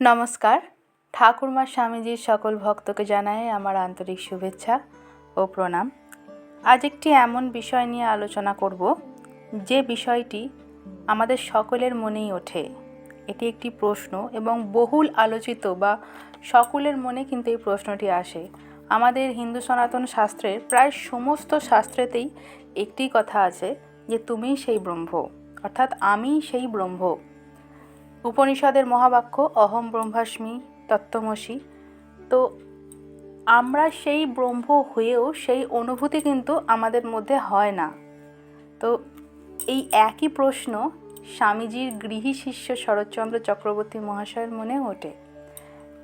নমস্কার। ঠাকুরমা স্বামীজির সকল ভক্তকে জানাই আমার আন্তরিক শুভেচ্ছা ও প্রণাম। আজ একটি এমন বিষয় নিয়ে আলোচনা করব, যে বিষয়টি আমাদের সকলের মনেই ওঠে। এটি একটি প্রশ্ন এবং বহুল আলোচিত বা সকলের মনে কিন্তু এই প্রশ্নটি আসে। আমাদের হিন্দু সনাতন শাস্ত্রের প্রায় সমস্ত শাস্ত্রেতেই একটি কথা আছে যে, তুমিই সেই ব্রহ্ম। অর্থাৎ আমি সেই ব্রহ্ম। উপনিষদের মহাবাক্য অহম ব্রহ্মাস্মি তত্ত্বমসি। তো আমরা সেই ব্রহ্ম হয়েও সেই অনুভূতি কিন্তু আমাদের মধ্যে হয় না। তো এই একই প্রশ্ন স্বামীজির গৃহী শিষ্য শরৎচন্দ্র চক্রবর্তী মহাশয়ের মনে ওঠে।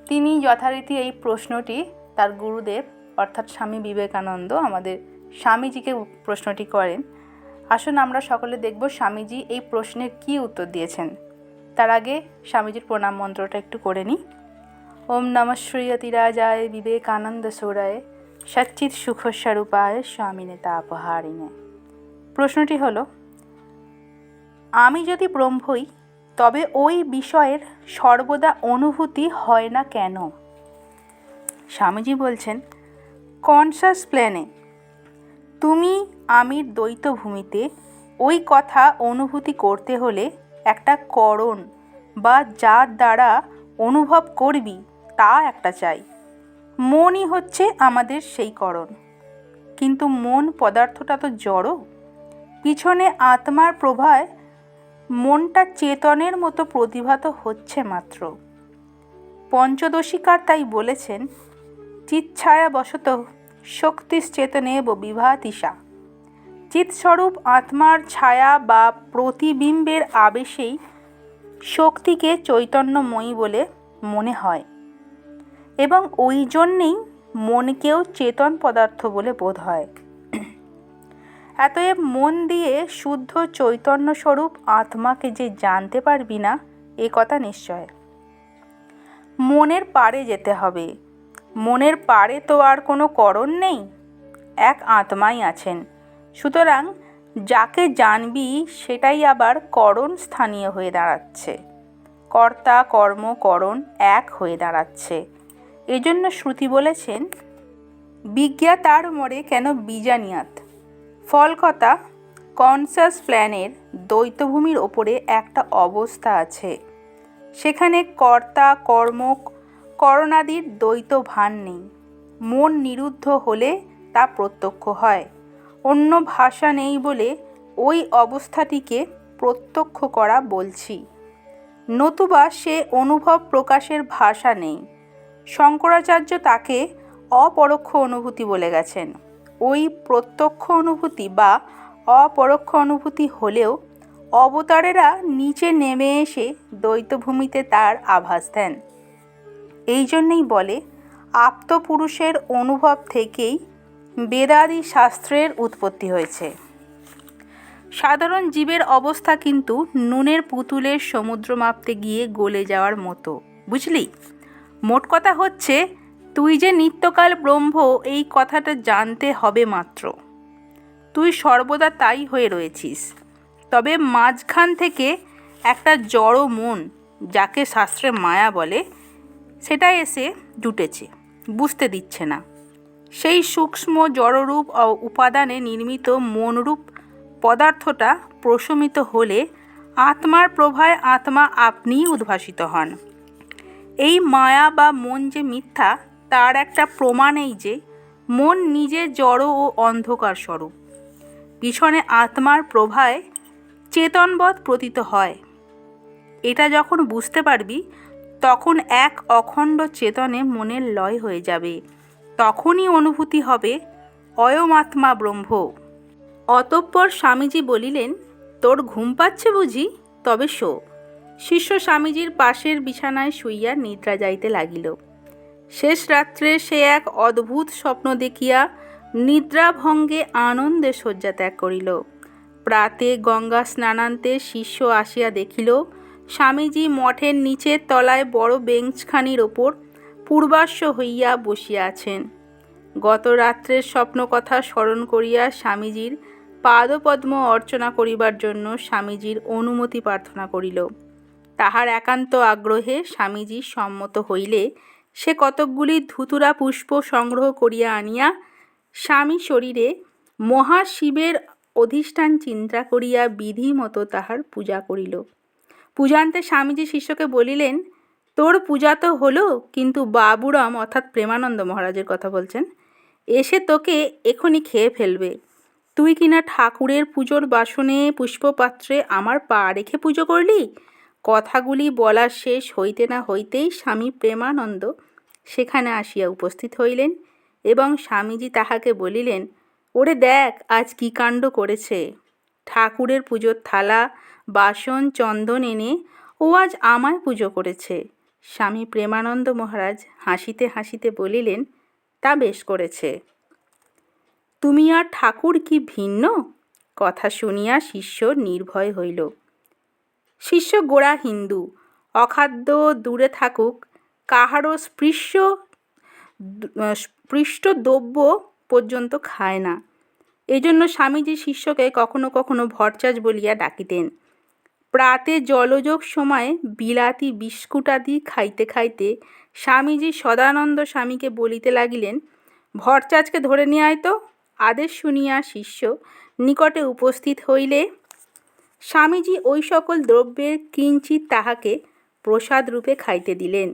তিনি যথারীতি এই প্রশ্নটি তার গুরুদেব অর্থাৎ স্বামী বিবেকানন্দ আমাদের স্বামীজিকে প্রশ্নটি করেন। আসুন আমরা সকলে দেখব স্বামীজি এই প্রশ্নের কী উত্তর দিয়েছেন। তার আগে স্বামীজির প্রণাম মন্ত্রটা একটু করে নিই। ওম নম শ্রীয়তিরাজায় বিবেকানন্দ সৌরায় সচ্চিত সুখস্বরূপায় স্বামিনে তাপহারিণে। প্রশ্নটি হলো, আমি যদি ব্রহ্মই তবে ওই বিষয়ের সর্বদা অনুভূতি হয় না কেন? স্বামীজি বলছেন, কনসাস প্ল্যানে, তুমি আমির দ্বৈত ভূমিতে ওই কথা অনুভূতি করতে হলে একটা করণ বা যার দ্বারা অনুভব করবি, তা একটা চাই। মনই হচ্ছে আমাদের সেই করণ। কিন্তু মন পদার্থটা তো জড়ো। পিছনে আত্মার প্রভায় মনটা চেতনের মতো প্রতিভাত হচ্ছে মাত্র। পঞ্চদশিকার তাই বলেছেন চিচ্ছায়া বশত শক্তিশ্চেতনেব বিভাতিসা চিৎস্বরূপ আত্মার ছায়া বা প্রতিবিম্বের আবেশেই শক্তিকে চৈতন্যময়ী বলে মনে হয় এবং ওই জন্যেই মনকেও চেতন পদার্থ বলে বোধ হয়। এতএব মন দিয়ে শুদ্ধ চৈতন্য স্বরূপ আত্মাকে যে জানতে পারবি না, এ কথা নিশ্চয়। মনের পারে যেতে হবে। মনের পারে তো আর কোনো করণ নেই। এক আত্মাই আছেন। সুতরাং যাকে জানবি সেটাই আবার করণ স্থানীয় হয়ে দাঁড়াচ্ছে। কর্তা, কর্ম, করণ এক হয়ে দাঁড়াচ্ছে। এজন্য শ্রুতি বলেছেন, বিজ্ঞা তার মরে কেন বিজানিয়াত? ফলকতা কনসাস প্ল্যানের দ্বৈতভূমির ওপরে একটা অবস্থা আছে। সেখানে কর্তা, কর্ম, করণাদির দ্বৈত ভান নেই। মন নিরুদ্ধ হলে তা প্রত্যক্ষ হয়। অন্য ভাষা নেই বলে ওই অবস্থাটিকে প্রত্যক্ষ করা বলছি। নতুবা সে অনুভব প্রকাশের ভাষা নেই। শঙ্করাচার্য তাকে অপরোক্ষ অনুভূতি বলে গেছেন। ওই প্রত্যক্ষ অনুভূতি বা অপরোক্ষ অনুভূতি হলেও অবতারেরা নিচে নেমে এসে দ্বৈতভূমিতে তার আভাস দেন। এই জন্যেই বলে, আপ্তপুরুষের অনুভব থেকেই বেদাদি শাস্ত্রের উৎপত্তি হয়েছে। সাধারণ জীবের অবস্থা কিন্তু নুনের পুতুলের সমুদ্র মাপতে গিয়ে গলে যাওয়ার মতো, বুঝলি? মোট কথা হচ্ছে, তুই যে নিত্যকাল ব্রহ্ম, এই কথাটা জানতে হবে মাত্র। তুই সর্বদা তাই হয়ে রয়েছিস। তবে মাঝখান থেকে একটা জড়ো মন, যাকে শাস্ত্রে মায়া বলে, সেটা এসে জুটেছে, বুঝতে দিচ্ছে না। সেই সূক্ষ্ম জড়রূপ ও উপাদানে নির্মিত মনরূপ পদার্থটা প্রশমিত হলে আত্মার প্রভায় আত্মা আপনিই উদ্ভাসিত হন। এই মায়া বা মন যে মিথ্যা, তার একটা প্রমাণ এই যে, মন নিজে জড় ও অন্ধকার স্বরূপ। পিছনে আত্মার প্রভায় চেতনবধ প্রতীত হয়। এটা যখন বুঝতে পারবি, তখন এক অখণ্ড চেতনে মনের লয় হয়ে যাবে। তখনই অনুভূতি হবে অয়মাত্মা ব্রহ্ম। অতঃপর স্বামীজি বলিলেন, তোর ঘুম পাচ্ছে বুঝি? তবে শো। শিষ্য স্বামীজির পাশের বিছানায় শুইয়া নিদ্রা যাইতে লাগিল। শেষ রাত্রে সে এক অদ্ভুত স্বপ্ন দেখিয়া নিদ্রাভঙ্গে আনন্দে শয্যা ত্যাগ করিল। প্রাতে গঙ্গা স্নানান্তে শিষ্য আসিয়া দেখিল, স্বামীজি মঠের নিচের তলায় বড় বেঞ্চখানির ওপর পূর্বাস্য হইয়া বসিয়া আছেন গত রাত্রের স্বপ্ন কথা স্মরণ করিয়া স্বামীজির পাদপদ্ম অর্চনা করিবার জন্য স্বামীজির অনুমতি প্রার্থনা করিল। তাহার একান্ত আগ্রহে স্বামীজি সম্মত হইলে সে কতকগুলি ধুতুরা পুষ্প সংগ্রহ করিয়া আনিয়া স্বামী শরীরে মহাশিবের অধিষ্ঠান চিন্তা করিয়া বিধি মতো তাহার পূজা করিল। পূজান্তে স্বামীজি শিষ্যকে বলিলেন তোর পূজা তো হলো, কিন্তু বাবুরাম, অর্থাৎ প্রেমানন্দ মহারাজের কথা বলছেন, এসে তোকে এখনই খেয়ে ফেলবে। তুই কিনা ঠাকুরের পুজোর বাসনে পুষ্পপাত্রে আমার পা রেখে পুজো করলি? কথাগুলি বলার শেষ হইতে না হইতেই স্বামী প্রেমানন্দ সেখানে আসিয়া উপস্থিত হইলেন এবং স্বামীজি তাহাকে বলিলেন, ওরে দেখ, আজ কী কাণ্ড করেছে। ঠাকুরের পুজোর থালা, বাসন, চন্দন এনে ও আজ আমায় পুজো করেছে। স্বামী প্রেমানন্দ মহারাজ হাসিতে হাসিতে বলিলেন, তা বেশ করেছে। তুমি আর ঠাকুর কি ভিন্ন? কথা শুনিয়া শিষ্য নির্ভয় হইল। শিষ্য গোড়া হিন্দু, অখাদ্য দূরে থাকুক, কাহারও স্পৃশ্য, স্পৃষ্ট দ্রব্য পর্যন্ত খায় না। এই জন্য স্বামীজি শিষ্যকে কখনো কখনো ভরচাজ বলিয়া ডাকিতেন। প্রাতে জলযোগ সময়ে বিলাতি বিস্কুটাদি খাইতে খাইতে স্বামীজি সদানন্দ স্বামীকে বলিতে লাগিলেন ভরচাজকে ধরে নিয়ে আয় তো, আদেশ শুনিয়া শিষ্য নিকটে উপস্থিত হইলে। স্বামীজি ওই সকল দ্রব্যের কিঞ্চিত তাহাকে প্রসাদ রূপে খাইতে দিলেন।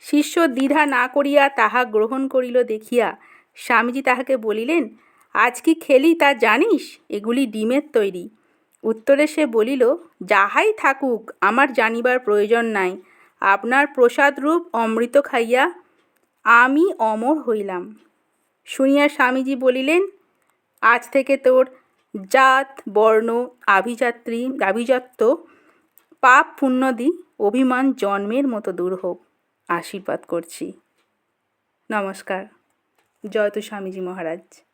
শিষ্য দ্বিধা না করিয়া তাহা গ্রহণ করিল দেখিয়া স্বামীজি তাহাকে বলিলেন, আজ কি খেলি তা জানিস? এগুলি ডিমের তৈরি। উত্তরে সে বলিল, যাহাই থাকুক, আমার জানিবার প্রয়োজন নাই। আপনার প্রসাদরূপ অমৃত খাইয়া আমি অমর হইলাম। শুনিয়া স্বামীজি বলিলেন, আজ থেকে তোর জাত, বর্ণ আভিযাত্রী আভিজাত্য, পাপ পুণ্যদি, অভিমান জন্মের মতো দূর হোক। আশীর্বাদ করছি। নমস্কার। জয়তু স্বামীজি মহারাজ।